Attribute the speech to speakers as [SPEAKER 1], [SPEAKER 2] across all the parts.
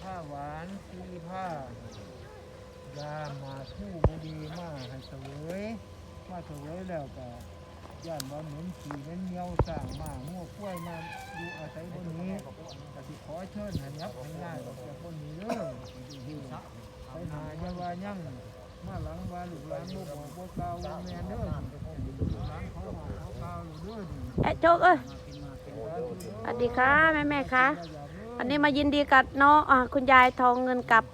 [SPEAKER 1] ผ้าหวานสีผ้ายามาทู่บุดีมาให้เสวยมาเสวยแล้วก็ย่านว่าเหมือนขี่เหมือนเหนียวสร้างมามั่วกล้วยมาอยู่อาศัยบนนี้ก็สิขอเชิญให้ยับให้ง่ายออกจากบนนี้เด้อไปหาอย่าว่ายั่งมาหลังว่าลูกหลานบ่บอกบ่กล่าวว่าแม่นเด้อลูกหลานเขาบอกเขากล่าวอยู่เด้อนี่
[SPEAKER 2] แอะโชคเอ้ยสวัสดีค่ะแม่แม่ค่ะ อันนี้มายินดีกับน้องอคุณยายทองเงินกับ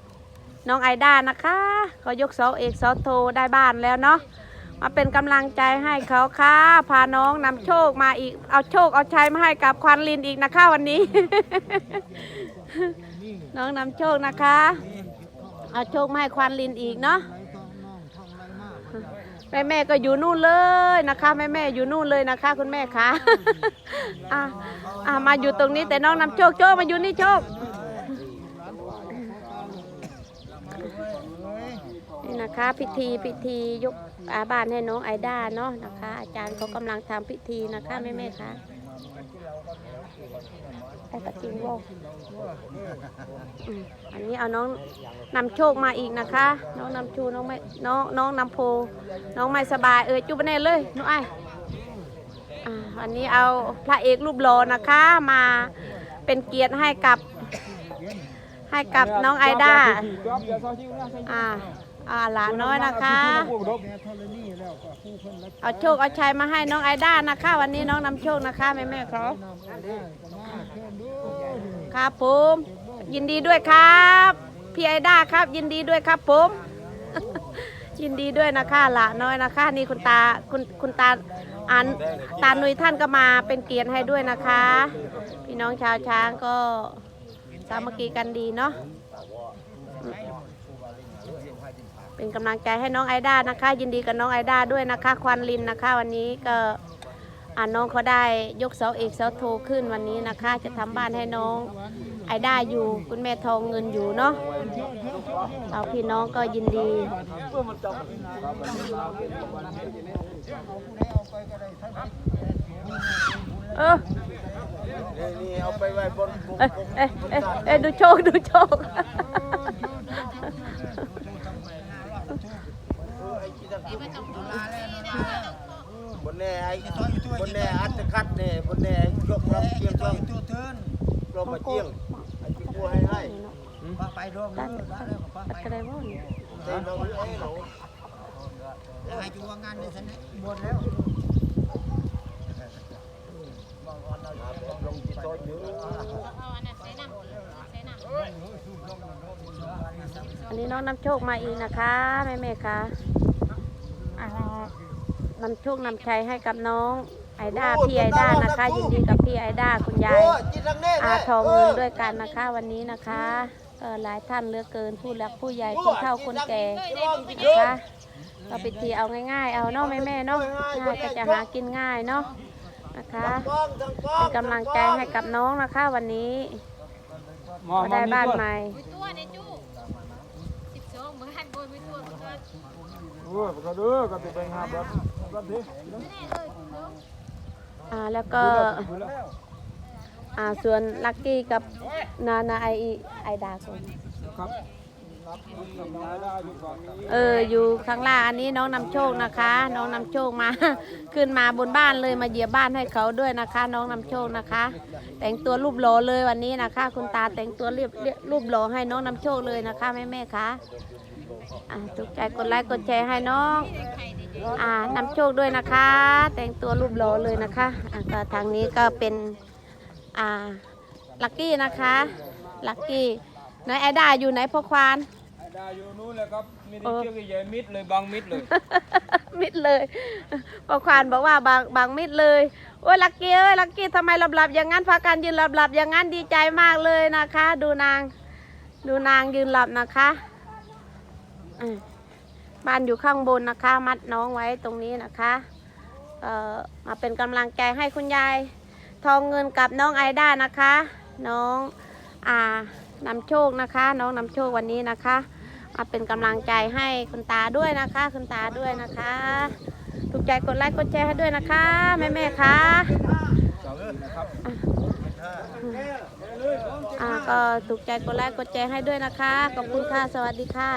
[SPEAKER 2] น้องไอด้านะคะเขายกเสาเอกเสาโทได้บ้านแล้วเนาะมาเป็นกำลังใจให้เขาค่ะ พาน้องนำโชคมาอีก เอาโชคเอาชัยมาให้กับควันลินอีกนะคะวันนี้ น้องนำโชคนะคะ เอาโชคมาให้ควันลินอีกเนาะ แม่แม่ก็อยู่นู่นเลยนะคะแม่แม่อยู่นู่นเลยนะคะ คุณแม่คะอะอะมาอยู่ตรงนี้แต่น้องนำโชคโชคมาอยู่นี่โชคนี่นะคะพิธีพิธียกอาบานให้น้องไอด้าเนาะนะคะ อาจารย์เขากำลังทำพิธีนะคะแม่แม่คะ ไอ้กระจิงวอกอันนี้เอาน้องนำโชคมาอีกนะคะ น้องนำชูน้องไม่น้องน้องนำโพ น้องไม่สบายเออจุบเน่เลยน้องไออันนี้เอาพระเอกรูปหล่อนะคะมาเป็นเกียรติให้กับให้กับน้องไอด้าอ่า อ่าหลานน้อยนะคะ
[SPEAKER 1] แม่ธรณีแล้วก็ผู้เพิ่นรัก
[SPEAKER 2] เอาโชคเอาชัยมาให้น้องไอด้านะคะ วันนี้น้องนำโชคนะคะแม่แม่ๆครับ
[SPEAKER 1] นำไปได้ก็มาเชิญดูนี่
[SPEAKER 2] ครับผมยินดีด้วยครับพี่ไอด้าครับ ยินดีด้วยครับผม ยินดีด้วยนะคะหลานน้อยนะคะ นี่คุณตาคุณคุณตาอันตาหนุยท่านก็มาเป็นเกียรติให้ด้วยนะคะ พี่น้องชาวช้างก็สามัคคีกันดีเนาะ เป็นกำลังใจให้น้องไอด้านะคะ ยินดีกับน้องไอด้าด้วยนะคะ ควันลินนะคะ วันนี้ก็อ่าน้องเขาได้ยกเสาเอกเสาโทขึ้นวันนี้นะคะ จะทำบ้านให้น้องไอด้าอยู่คุณแม่ทองเงินอยู่เนาะเอาพี่น้องก็ยินดีเออ
[SPEAKER 3] นี่เอาไปไว้บนบน
[SPEAKER 2] เอ้ยเอ้ยเอ้ยเอ้ยดูโชคดูโชค
[SPEAKER 3] บนแน่ไอ้บนแน่อัดจะคัดเนี่ยบนแน่ยกรับเชียงกลาง
[SPEAKER 1] ตัวเทิน
[SPEAKER 3] กลมมาเชียงไอ้ที่กูให้ให้
[SPEAKER 1] ป้าไปร่วม
[SPEAKER 2] ตั
[SPEAKER 1] เด้
[SPEAKER 2] ด
[SPEAKER 1] อป้าแล้วป้า
[SPEAKER 2] ตัด
[SPEAKER 1] ไป
[SPEAKER 2] กระไดบ้าง
[SPEAKER 3] เต้นเราไอ้เรา
[SPEAKER 1] แล้วให้จูว่างานในสันนี้หมดแล้ว
[SPEAKER 3] ลงที่ซอยอยู่
[SPEAKER 2] อันนี้น้องนำโชคมาอีกนะคะแม่แม่คะ นำโชคนำชัยให้กับน้องไอด้าพี่ไอด้านะคะยินดีกับพี่ไอด้าคุณยาย
[SPEAKER 3] โอ้จิตรังแน่
[SPEAKER 2] อาทองเงินด้วยกันนะคะวันนี้นะคะเออหลายท่านเหลือกเกินผู้รักผู้ใหญ่ผู้เฒ่าคนแก่นะคะเราไปทีเอาง่ายๆ เอาเนาะแม่แม่ๆเนาะง่ายก็จะหากินง่ายเนาะนะคะ
[SPEAKER 3] กองทางกอง
[SPEAKER 2] เป็นกำลังใจให้กับน้องนะคะวันนี้มาได้บ้านใหม่
[SPEAKER 4] ตัวในจูสิบสองเมื่อหันบนไม่ตัวก็
[SPEAKER 1] โอ้ยก็เด้อก็ไปหาแบบ แบบนี้
[SPEAKER 4] แน่เลยคุณน้อง
[SPEAKER 2] อ่าแล้วก็อ่าส่วนลักกี้กับนานาไอไอดาคนเอออยู่ข้างล่างอันนี้น้องนำโชคนะคะ น้องนำโชคมา ขึ้นมาบนบ้านเลยมาเหยียบบ้านให้เขาด้วยนะคะ น้องนำโชคนะคะ แต่งตัวรูปหล่อเลยวันนี้นะคะ คุณตาแต่งตัวเรียบรูปหล่อให้น้องนำโชคเลยนะคะแม่แม่คะอ่าถูกใจกดไลค์กดแชร์ให้น้อง อ่านำโชคด้วยนะคะ แต่งตัวรูปหล่อเลยนะคะอะก็ทางนี้ก็เป็นอ่าลักกี้นะคะลักกี้น้อยไอด้าอยู่ไหนพ่อควาน
[SPEAKER 5] ได้อยู่นู้นเลยครับมีแต่เชือกใหญ่ๆมิดเลยบางมิดเลย
[SPEAKER 2] มิดเลยพ่อควานบอกว่าบางบางมิดเลยโอ้ยลักกี้เอ้ยลักกี้ทำไมหลับๆอย่างนั้นพากันยืนหลับๆอย่างนั้นดีใจมากเลยนะคะ ดูนาง ดูนางยืนหลับนะคะอืม บ้านอยู่ข้างบนนะคะ มัดน้องไว้ตรงนี้นะคะเอ่อมาเป็นกำลังใจให้คุณยาย ทองเงินกับน้องไอด้านะคะ น้องอ่านำโชคนะคะ น้องนำโชควันนี้นะคะ มาเป็นกำลังใจให้คุณตาด้วยนะคะ คุณตาด้วยนะคะถูกใจกดไลค์กดแชร์ให้ด้วยนะคะแม่แม่คะ
[SPEAKER 3] เออนะครับ
[SPEAKER 2] อ่าก็ถูกใจกดไลค์กดแชร์ให้ด้วยนะคะขอบคุณค่ะสวัสดีค่ะ